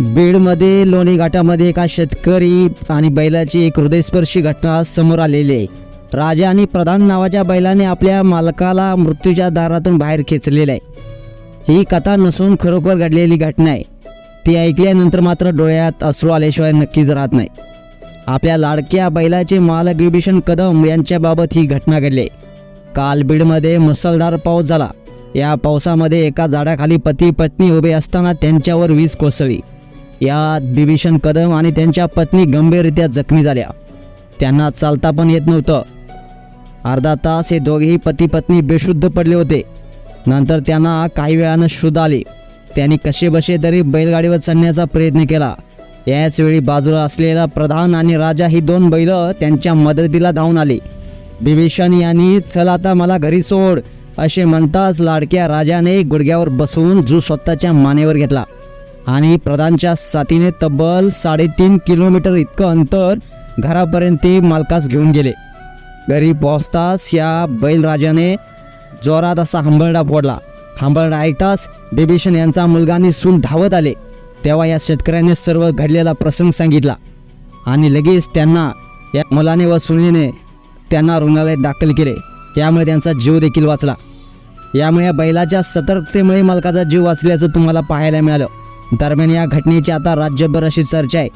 बीडमध्ये लोणी घाटामध्ये एका शेतकरी आणि बैलाची एक हृदयस्पर्शी घटना समोर आलेली आहे. राजा आणि प्रधान नावाच्या बैलाने आपल्या मालकाला मृत्यूच्या दारातून बाहेर खेचलेलं आहे. ही कथा नसून खरोखर घडलेली घटना आहे. ती ऐकल्यानंतर मात्र डोळ्यात अश्रू आल्याशिवाय नक्कीच राहत नाही. आपल्या लाडक्या बैलाचे मालक विभीषण कदम यांच्याबाबत ही घटना घडली आहे. काल बीडमध्ये मुसळधार पाऊस झाला. या पावसामध्ये एका झाडाखाली पती पत्नी उभे असताना त्यांच्यावर वीज कोसळली. यात बिभीषण कदम आणि त्यांच्या पत्नी गंभीररित्या जखमी झाल्या. त्यांना चालता पण येत नव्हतं. अर्धा तास हे दोघेही पती पत्नी बेशुद्ध पडले होते. नंतर त्यांना काही वेळानं शुद्ध आले. त्यांनी कसेबसे तरी बैलगाडीवर चढण्याचा प्रयत्न केला. याच वेळी बाजूला असलेला प्रधान आणि राजा ही दोन बैल त्यांच्या मदतीला धावून आले. बिभीषण यांनी चल आता मला घरी सोड असे म्हणताच लाडक्या राजाने गुडघ्यावर बसवून जू स्वतःच्या मानेवर घेतला. आणि प्रधानच्या साथीने तब्बल साडेतीन किलोमीटर इतकं अंतर घरापर्यंत ते मालकास घेऊन गेले. घरी पोहोचताच या बैलराजाने जोरात असा हंबरडा फोडला. हंबरडा ऐकताच बिभीषण यांचा मुलगा आणि सून धावत आले. तेव्हा या शेतकऱ्याने सर्व घडलेला प्रसंग सांगितला आणि लगेच त्यांना या मुलाने व सुनेने त्यांना रुग्णालयात दाखल केले. यामुळे त्यांचा जीव देखील वाचला. यामुळे या बैलाच्या सतर्कतेमुळे मालकाचा जीव वाचल्याचं तुम्हाला पाहायला मिळालं. दरम्यान या घटनेची आता राज्यभर अशी चर्चा आहे.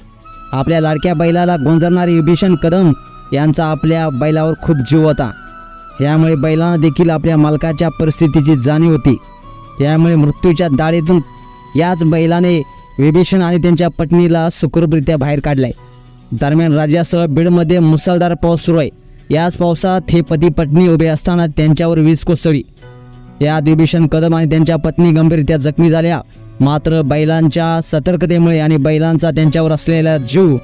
आपल्या लाडक्या बैलाला गोंजरणारे विभीषण कदम यांचा आपल्या बैलावर खूप जीव होता. यामुळे बैलांना देखील आपल्या मालकाच्या परिस्थितीची जाणीव होती. यामुळे मृत्यूच्या दाढीतून याच बैलाने विभीषण आणि त्यांच्या पत्नीला सुखरूपरित्या बाहेर काढलाय. दरम्यान राज्यासह बीडमध्ये मुसळधार पाऊस सुरू आहे. याच पावसात हे पती पत्नी उभे असताना त्यांच्यावर वीज कोसळली. यात विभीषण कदम आणि त्यांच्या पत्नी गंभीररित्या जखमी झाल्या. मात्र बैलांच्या सतर्कतेमुळे आणि बैलांचा त्यांच्यावर असलेला जीव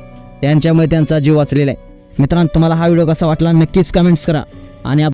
यांच्यामुळे त्यांचा जीव वाचलेला आहे. मित्रांनो तुम्हाला हा व्हिडिओ कसा वाटला नक्कीच कमेंट्स करा. आणि